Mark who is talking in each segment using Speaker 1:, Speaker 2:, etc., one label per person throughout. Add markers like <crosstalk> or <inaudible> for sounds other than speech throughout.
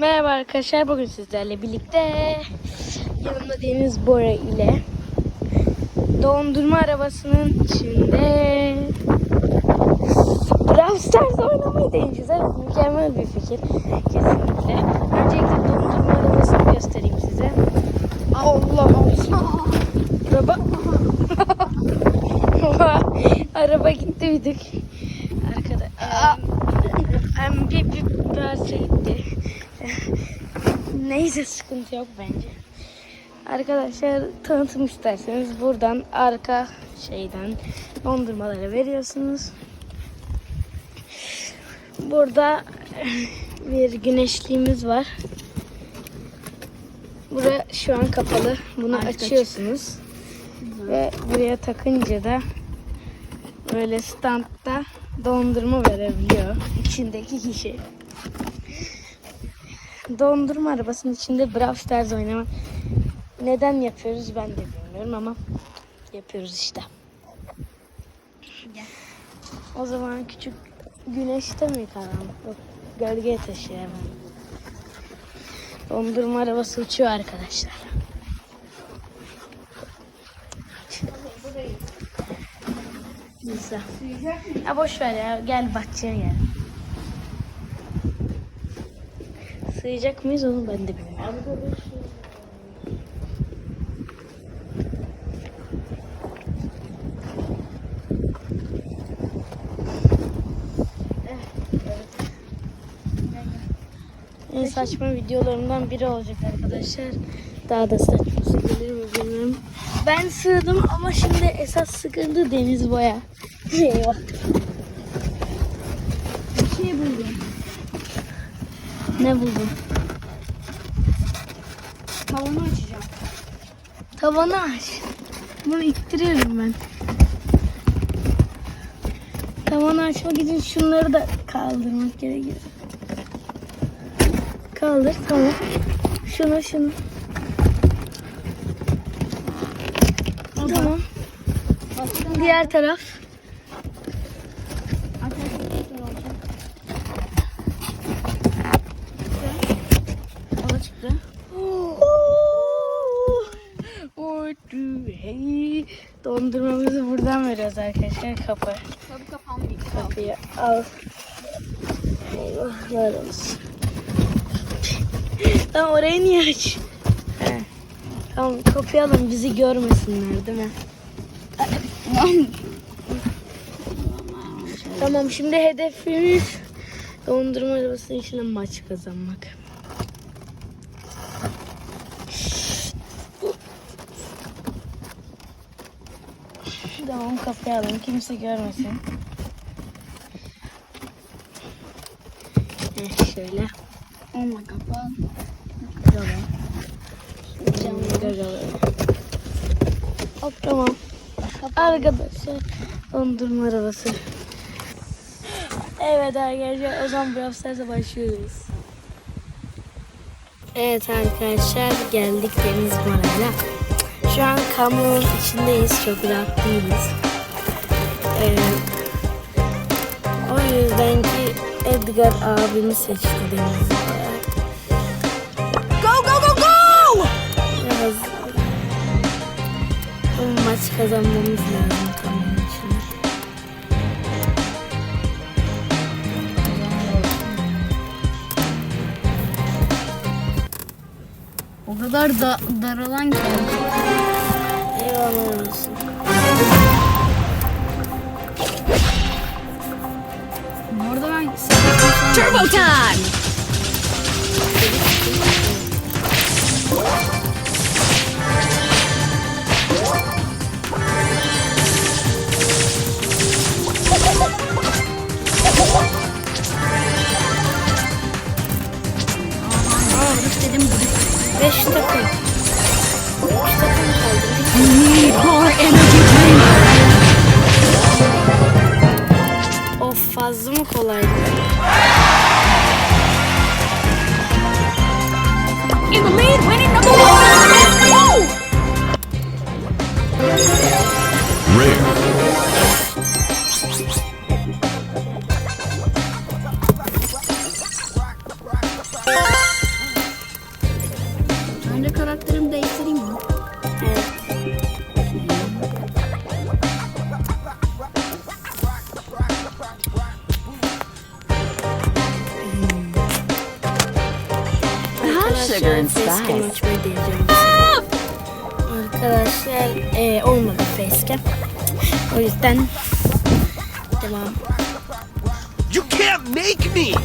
Speaker 1: Merhaba arkadaşlar bugün sizlerle birlikte yanımda Deniz Bora ile dondurma arabasının içinde Brawl Stars oynamayı deneyeceğiz. Evet mükemmel bir fikir kesinlikle. Öncelikle dondurma arabasını göstereyim size. Allah Allah. Araba. Araba gitti bir. Arkada. Em, bir, bir parça gitti. Neyse sıkıntı yok bence. Arkadaşlar tanıtım isterseniz buradan arka şeyden dondurmaları veriyorsunuz. Burada bir güneşliğimiz var. Bura şu an kapalı. Bunu açıyorsunuz. Ve buraya takınca da böyle standta dondurma verebiliyor içindeki kişi. Dondurma arabasının içinde Brawl Stars oynama. Neden yapıyoruz ben de bilmiyorum ama yapıyoruz işte. O zaman küçük güneşte mi kalalım? Yok gölgeye taşıyalım. Dondurma arabası uçuyor arkadaşlar. Güzel. Ya boş ver ya. Gel bahçeye gel. Sığacak mıyız onu ben de bilmiyorum. En saçma videolarımdan biri olacak arkadaşlar. Daha da saçması gelir mi bilmiyorum. Ben sığdım ama şimdi esas sıkıntı deniz boya. <laughs> Eyvah. Bir şey buldum. Ne buldun?
Speaker 2: Tavanı açacağım.
Speaker 1: Tavanı aç. Bunu ittiriyorum ben. Tavanı açmak için şunları da kaldırmak gerekiyor. Kaldır tamam. Şunu şunu. Tamam. Diğer taraf.
Speaker 2: O da çıktı.
Speaker 1: Hey. Dondurmamızı buradan veriyoruz arkadaşlar. Kapı.
Speaker 2: Tabii kapandı.
Speaker 1: Kapıyı al. Eyvahlar olsun. Tamam orayı niye aç? He. Tamam kapıyı alın bizi görmesinler değil mi? Tamam şimdi hedefimiz dondurma arabasının içinde maç kazanmak. Tamam alın kimse görmesin. Heh, şöyle.
Speaker 2: Olma kapan.
Speaker 1: Canlı gagaları. Hop tamam. Arkadaşlar dondurma arabası. Evet arkadaşlar o zaman Brawl Stars'a başlıyoruz. Evet arkadaşlar geldik Deniz Mara'yla. Şu an kamyonun içindeyiz. Çok rahat değiliz. Ee, o yüzden ki Edgar abimi seçti Deniz.
Speaker 2: Go go go go!
Speaker 1: Biraz bu maç kazanmamız lazım.
Speaker 2: O kadar da daralan ki.
Speaker 1: Beş takım. Üç takım?
Speaker 3: In the lead, winning number one! Let's go!
Speaker 2: Önce karakterimi değiştireyim mi?
Speaker 1: Evet.
Speaker 3: sugar and spice.
Speaker 1: Arkadaşlar e, olmadı facecam. O yüzden devam.
Speaker 4: You can't make me!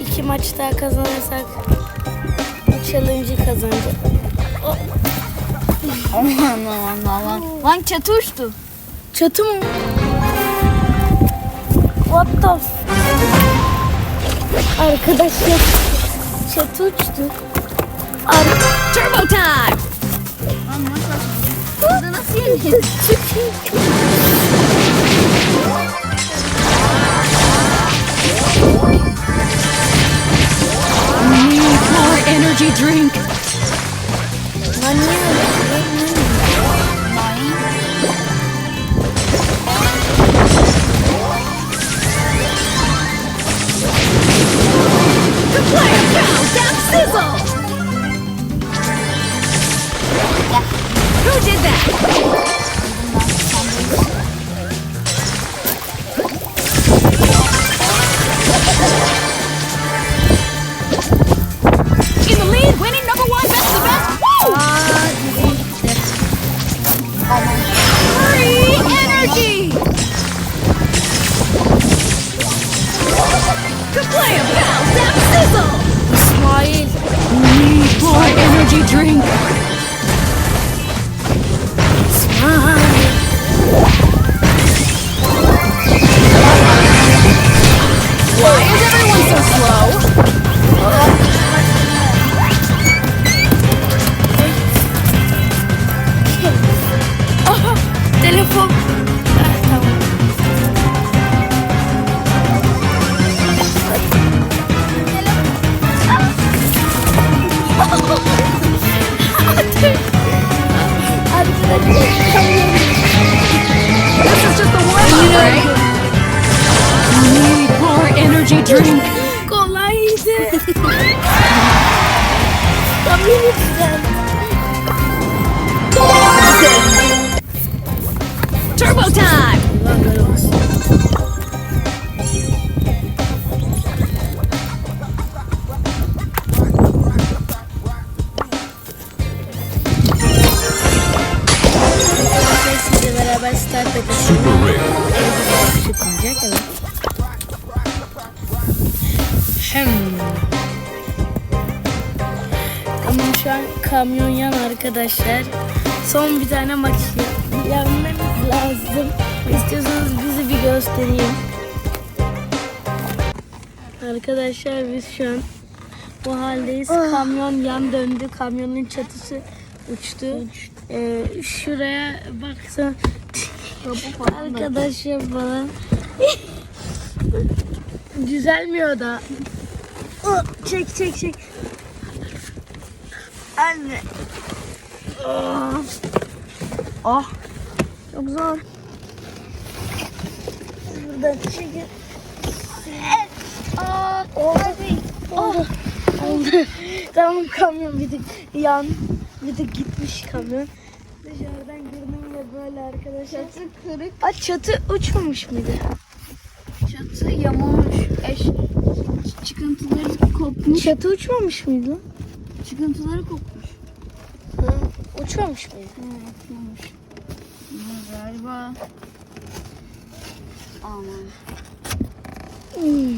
Speaker 1: İki maç daha kazanırsak challenge'ı kazanacağız.
Speaker 2: Aman <laughs> aman aman. Lan çatı uçtu.
Speaker 1: Çatı mı? What the Arkadaşlar çatı uçtu. Ar
Speaker 3: Turbo time!
Speaker 2: Maç başladı. Burada nasıl yeneceğiz?
Speaker 3: Energy drink!
Speaker 1: Kamyon yan arkadaşlar. Son bir tane maç yenmemiz lazım. İstiyorsanız bizi bir göstereyim. Arkadaşlar biz şu an bu haldeyiz. Kamyon yan döndü. Kamyonun çatısı uçtu. Ee, şuraya baksana. Arkadaşlar falan. Düzelmiyor da. Oh, Çek çek çek. Anne. Oh. Oh. Çok zor. Buradan çekin. Aa, oldu. Oldu. Oldu. tamam kamyon bir tık yan. Bir tık gitmiş kamyon. Dışarıdan girdim böyle arkadaşlar.
Speaker 2: Çatı kırık.
Speaker 1: Aa, çatı uçmamış mıydı?
Speaker 2: Çatı yamulmuş. Eş. Çıkıntıları kopmuş.
Speaker 1: Çatı uçmamış mıydı?
Speaker 2: Çıkıntıları kopmuş.
Speaker 1: Ha, uçmamış mıydı?
Speaker 2: Ha, yapmamış. Ama galiba. Aman.
Speaker 1: Hmm.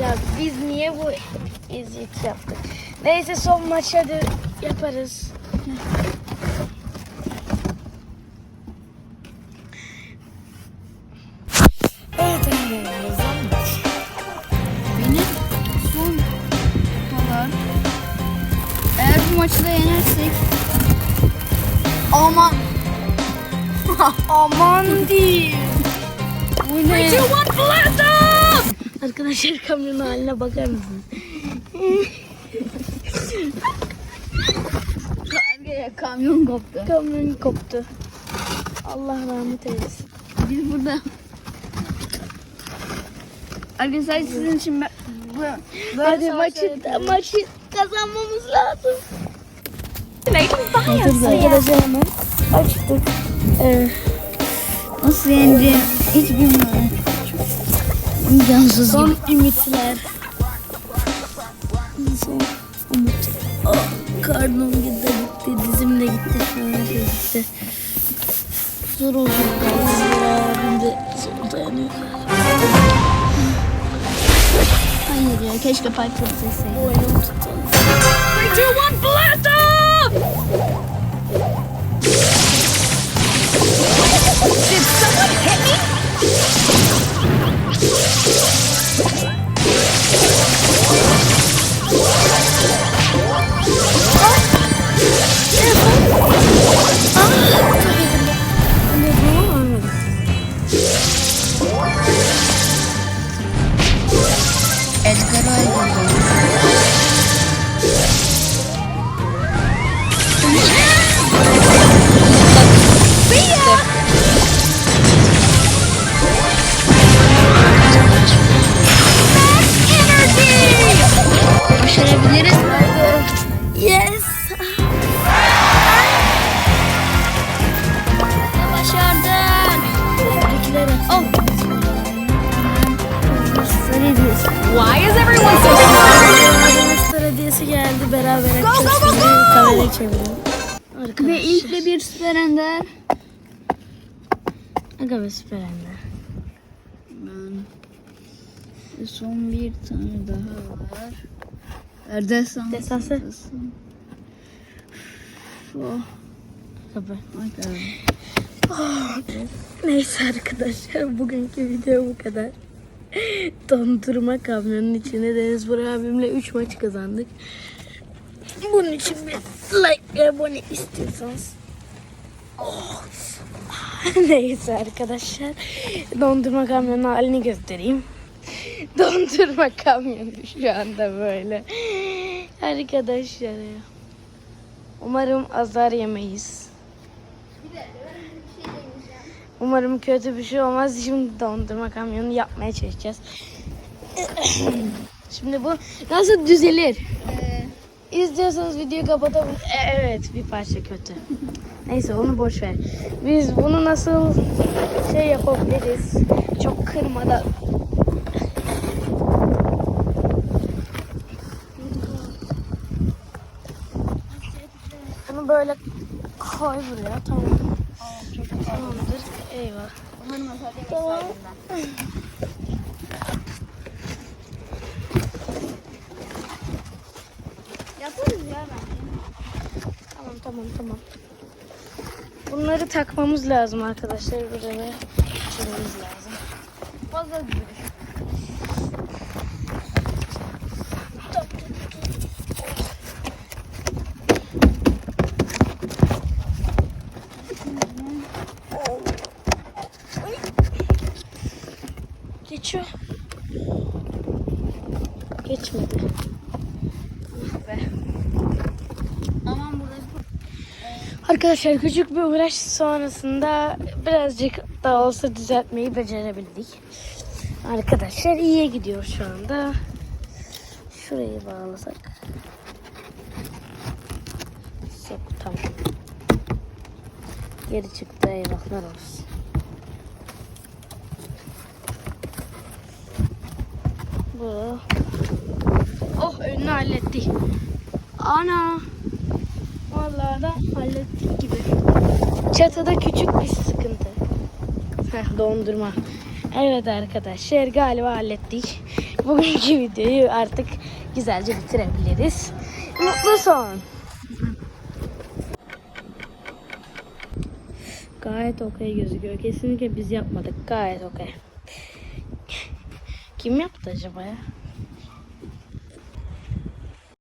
Speaker 1: Ya biz niye bu eziyet yaptık? Neyse son maç hadi yaparız.
Speaker 2: Maçı da yenersek. Aman. <laughs>
Speaker 1: Aman diyeyim.
Speaker 2: Bu ne?
Speaker 1: Arkadaşlar kamyonun haline bakar mısınız? <laughs>
Speaker 2: Kamyon koptu.
Speaker 1: Kamyon koptu. Allah rahmet eylesin.
Speaker 2: Biz burada. Arkadaşlar sizin için ben
Speaker 1: Hadi maçı, maçı kazanmamız lazım. Hazır arkadaşlar hemen açtık. Ee,
Speaker 2: nasıl yeneceğim hiç bilmiyorum. İmkansız
Speaker 1: Son gibi. ümitler. Son umut. Oh, karnım gitti, gitti, dizim de gitti, şöyle şey gitti. Zor olacak galiba. Abim de zor dayanıyor.
Speaker 2: Hayır ya keşke Piper seseydi.
Speaker 1: Oyunu tutalım.
Speaker 2: 3, 2, 1,
Speaker 3: Why is everyone so slow?
Speaker 1: Geldi. Beraber. Şimdi kamerayı çevirelim. Arkadaşlar.
Speaker 2: Ve ilk de bir süper ender.
Speaker 1: Aga be süper anne.
Speaker 2: Ben ve son bir tane daha var. Erdestan.
Speaker 1: Destansı.
Speaker 2: Oh,
Speaker 1: Kapı.
Speaker 2: okay.
Speaker 1: Neyse arkadaşlar bugünkü video bu kadar. <laughs> Dondurma kamyonun içinde Deniz Burak abimle 3 maç kazandık. Bunun için bir like abone istiyorsanız. Oh. <laughs> Neyse arkadaşlar. Dondurma kamyonun halini göstereyim. <laughs> Dondurma kamyonu şu anda böyle. Arkadaşlar. Umarım azar yemeyiz. Umarım kötü bir şey olmaz. Şimdi dondurma kamyonu yapmaya çalışacağız. <coughs> Şimdi bu nasıl düzelir? İstiyorsanız videoyu kapatabilir. E, Evet bir parça kötü. <laughs> Neyse onu boş ver. Biz bunu nasıl şey yapabiliriz? Çok kırmadan. Bunu böyle koy buraya tamam. Tamamdır. Eyvah. Tamam.
Speaker 2: Yaparız ya bence.
Speaker 1: Tamam tamam tamam. Bunları takmamız lazım arkadaşlar buraya. Geçirmemiz lazım.
Speaker 2: Fazla değil.
Speaker 1: Arkadaşlar küçük bir uğraş sonrasında birazcık da olsa düzeltmeyi becerebildik. Arkadaşlar iyiye gidiyor şu anda. Şurayı bağlasak. Sok tamam. Geri çıktı eyvahlar olsun. Bu. Oh önünü hallettik. Ana. Vallahi da hallettik gibi. Çatıda küçük bir sıkıntı. Heh, dondurma. Evet arkadaşlar galiba hallettik. Bugünkü videoyu artık güzelce bitirebiliriz. Mutlu son. Gayet okey gözüküyor. Kesinlikle biz yapmadık. Gayet okey. Kim yaptı acaba ya?